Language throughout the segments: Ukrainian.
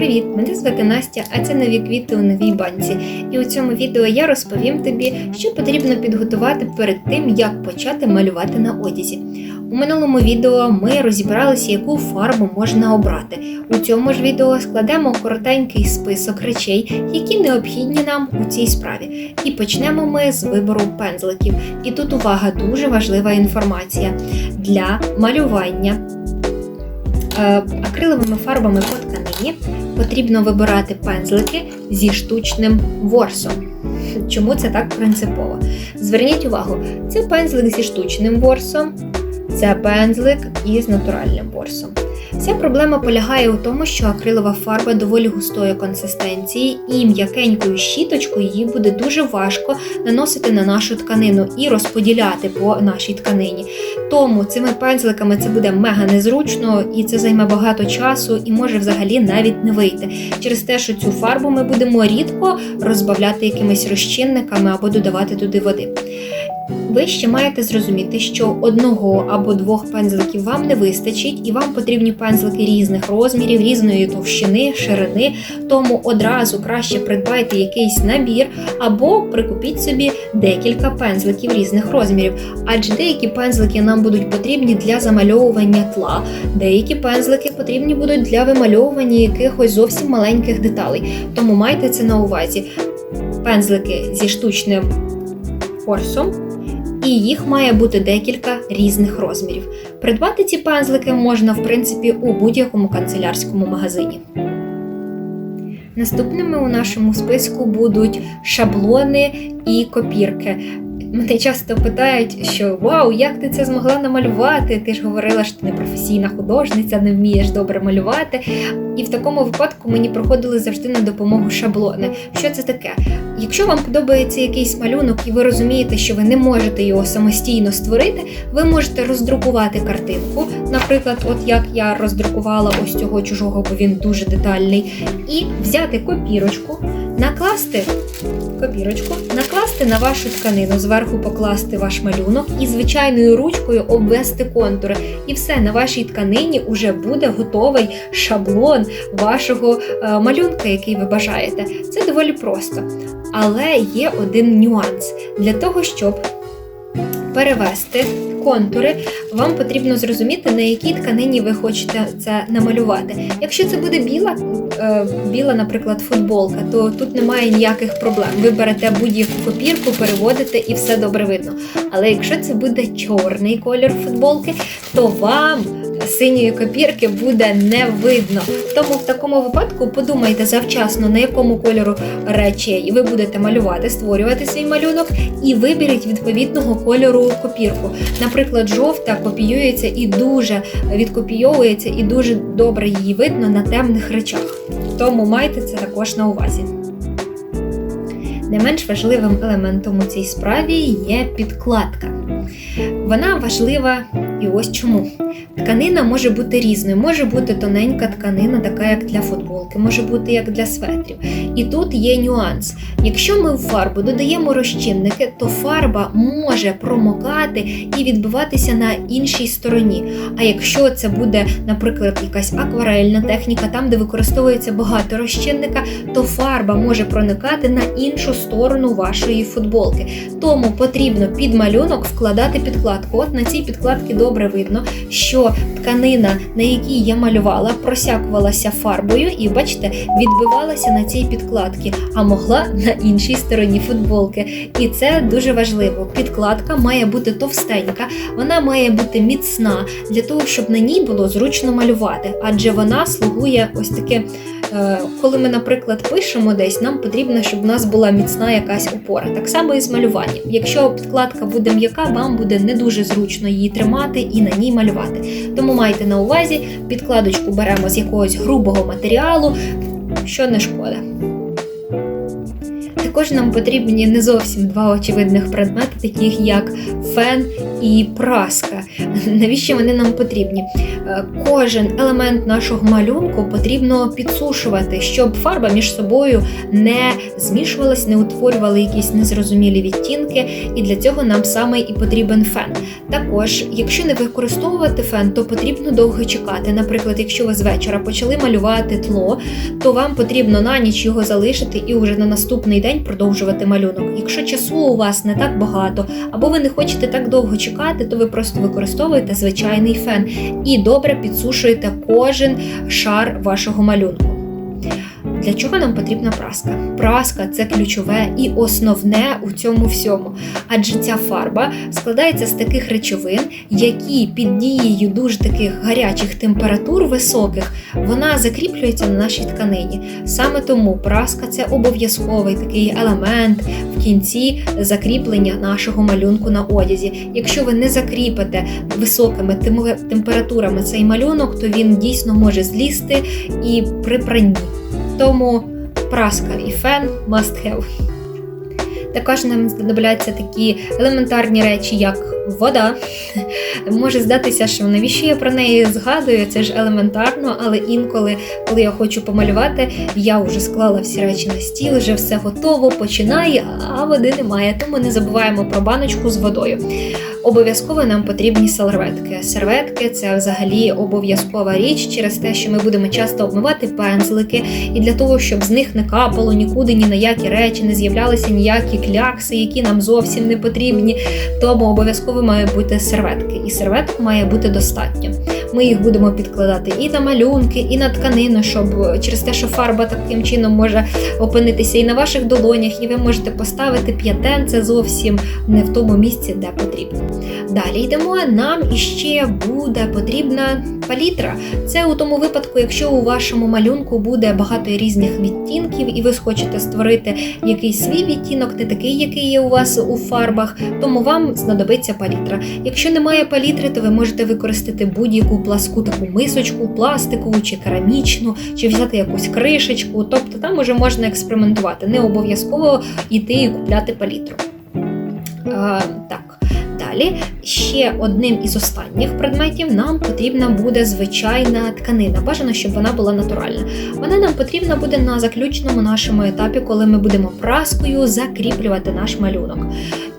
Привіт! Мене звати Настя, а це нові квіти у новій банці. І у цьому відео я розповім тобі, що потрібно підготувати перед тим, як почати малювати на одязі. У минулому відео ми розібралися, яку фарбу можна обрати. У цьому ж відео складемо коротенький список речей, які необхідні нам у цій справі. І почнемо ми з вибору пензликів. І тут увага, дуже важлива інформація для малювання. Е, акриловими фарбами по тканині потрібно вибирати пензлики зі штучним ворсом. Чому це так принципово? Зверніть увагу, це пензлик зі штучним ворсом, це пензлик із натуральним ворсом. Вся проблема полягає у тому, що акрилова фарба доволі густої консистенції, і м'якенькою щіточкою її буде дуже важко наносити на нашу тканину і розподіляти по нашій тканині. Тому цими пензликами це буде мега незручно, і це займе багато часу і може взагалі навіть не вийти. Через те, що цю фарбу ми будемо рідко розбавляти якимись розчинниками або додавати туди води. Ви ще маєте зрозуміти, що одного або двох пензликів вам не вистачить, і вам потрібні пензлики різних розмірів, різної товщини, ширини. Тому одразу краще придбайте якийсь набір або прикупіть собі декілька пензликів різних розмірів. Адже деякі пензлики нам будуть потрібні для замальовування тла, деякі пензлики потрібні будуть для вимальовування якихось зовсім маленьких деталей. Тому майте це на увазі. Пензлики зі штучним форсом і їх має бути декілька різних розмірів. Придбати ці пензлики можна, в принципі, у будь-якому канцелярському магазині. Наступними у нашому списку будуть шаблони і копірки. Мене часто питають, що Вау, як ти це змогла намалювати? Ти ж говорила, що ти не професійна художниця, не вмієш добре малювати. І в такому випадку мені проходили завжди на допомогу шаблони. Що це таке? Якщо вам подобається якийсь малюнок і ви розумієте, що ви не можете його самостійно створити, ви можете роздрукувати картинку. Наприклад, от як я роздрукувала ось цього чужого, бо він дуже детальний, і взяти копірочку, накласти копірочку, накласти на вашу тканину, зверху покласти ваш малюнок і звичайною ручкою обвести контури. І все на вашій тканині вже буде готовий шаблон вашого е, малюнка, який ви бажаєте. Це доволі просто. Але є один нюанс для того, щоб перевести контури, вам потрібно зрозуміти, на якій тканині ви хочете це намалювати. Якщо це буде біла, е, біла, наприклад, футболка, то тут немає ніяких проблем. Ви берете будь-яку копірку, переводите і все добре видно. Але якщо це буде чорний колір футболки, то вам синьої копірки буде не видно. Тому в такому випадку подумайте завчасно, на якому кольору речей ви будете малювати, створювати свій малюнок, і виберіть відповідного кольору копірку. Наприклад, жовта копіюється і дуже відкопійовується, і дуже добре її видно на темних речах. Тому майте це також на увазі. Не менш важливим елементом у цій справі є підкладка. Вона важлива і ось чому. Тканина може бути різною, може бути тоненька тканина, така як для футболки, може бути як для светрів. І тут є нюанс. Якщо ми в фарбу додаємо розчинники, то фарба може промокати і відбиватися на іншій стороні. А якщо це буде, наприклад, якась акварельна техніка, там, де використовується багато розчинника, то фарба може проникати на іншу сторону вашої футболки. Тому потрібно під малюнок вкладати підкладку. От на цій підкладці добре видно, що тканина, на якій я малювала, просякувалася фарбою, і, бачите, відбивалася на цій підкладці, а могла на іншій стороні футболки. І це дуже важливо. Підкладка має бути товстенька, вона має бути міцна для того, щоб на ній було зручно малювати, адже вона слугує ось таке. Е, коли ми, наприклад, пишемо десь, нам потрібно, щоб в нас була міцна якась опора. Так само і з малюванням. Якщо підкладка буде м'яка, вам буде не дуже зручно її тримати і на ній малювати. Тому майте на увазі, підкладочку беремо з якогось грубого матеріалу, що не шкода. Також нам потрібні не зовсім два очевидних предмети, таких як фен і праска. Навіщо вони нам потрібні? Е, Кожен елемент нашого малюнку потрібно підсушувати, щоб фарба між собою не змішувалась, не утворювали якісь незрозумілі відтінки, і для цього нам саме і потрібен фен. Також, якщо не використовувати фен, то потрібно довго чекати. Наприклад, якщо ви з вечора почали малювати тло, то вам потрібно на ніч його залишити і вже на наступний день продовжувати малюнок. Якщо часу у вас не так багато, або ви не хочете так довго чекати, то ви просто використовуєте звичайний фен і добре підсушуєте кожен шар вашого малюнку. Для чого нам потрібна праска? Праска це ключове і основне у цьому всьому. Адже ця фарба складається з таких речовин, які під дією дуже таких гарячих температур високих вона закріплюється на нашій тканині. Саме тому праска це обов'язковий такий елемент в кінці закріплення нашого малюнку на одязі. Якщо ви не закріпите високими температурами цей малюнок, то він дійсно може злізти і при пранні. Тому праска і фен must have. Також нам знадобляться такі елементарні речі, як вода. Може здатися, що навіщо я про неї згадую, це ж елементарно, але інколи, коли я хочу помалювати, я вже склала всі речі на стіл, вже все готово, починає, а води немає. Тому не забуваємо про баночку з водою. Обов'язково нам потрібні серветки. Серветки це взагалі обов'язкова річ через те, що ми будемо часто обмивати пензлики, і для того, щоб з них не капало нікуди ні на які речі, не з'являлися ніякі клякси, які нам зовсім не потрібні. Тому обов'язково має бути серветки, і серветок має бути достатньо. Ми їх будемо підкладати і на малюнки, і на тканину, щоб через те, що фарба таким чином може опинитися і на ваших долонях, і ви можете поставити п'ятен, це зовсім не в тому місці, де потрібно. Далі йдемо. Нам іще буде потрібна палітра. Це у тому випадку, якщо у вашому малюнку буде багато різних відтінків, і ви хочете створити якийсь свій відтінок, не такий, який є у вас у фарбах, тому вам знадобиться палітра. Якщо немає палітри, то ви можете використати будь-яку пласку таку мисочку, пластикову чи керамічну, чи взяти якусь кришечку. Тобто там уже можна експериментувати. Не обов'язково йти і купляти палітру. А, так. Далі ще одним із останніх предметів нам потрібна буде звичайна тканина. Бажано, щоб вона була натуральна. Вона нам потрібна буде на заключному нашому етапі, коли ми будемо праскою закріплювати наш малюнок.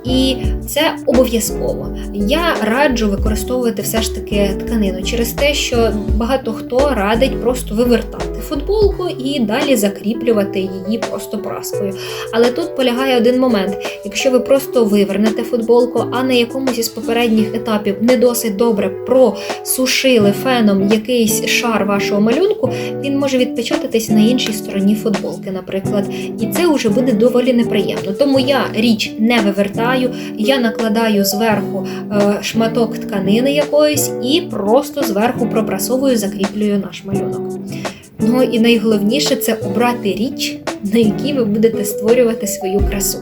І це обов'язково. Я раджу використовувати все ж таки тканину через те, що багато хто радить просто вивертати футболку і далі закріплювати її просто праскою. Але тут полягає один момент: якщо ви просто вивернете футболку, а на якомусь із попередніх етапів не досить добре просушили феном якийсь шар вашого малюнку, він може відпечататись на іншій стороні футболки, наприклад. І це вже буде доволі неприємно. Тому я річ не вивертаю, я накладаю зверху е, шматок тканини якоїсь і просто зверху пропрасовую, закріплюю наш малюнок. Ну і найголовніше це обрати річ, на якій ви будете створювати свою красу.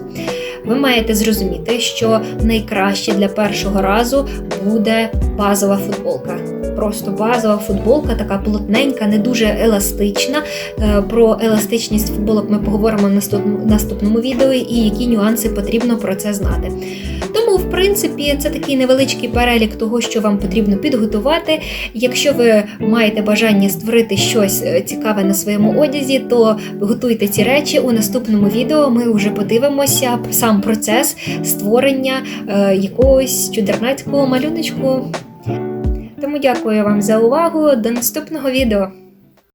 Ви маєте зрозуміти, що найкраще для першого разу буде базова футболка. Просто базова футболка, така плотненька, не дуже еластична. Е, Про еластичність футболок ми поговоримо в наступ- наступному відео і які нюанси потрібно про це знати. Тому, в принципі, це такий невеличкий перелік того, що вам потрібно підготувати. Якщо ви маєте бажання створити щось е, цікаве на своєму одязі, то готуйте ці речі. У наступному відео ми вже подивимося сам процес створення е, якогось чудернацького малюночку. Тому дякую вам за увагу. До наступного відео.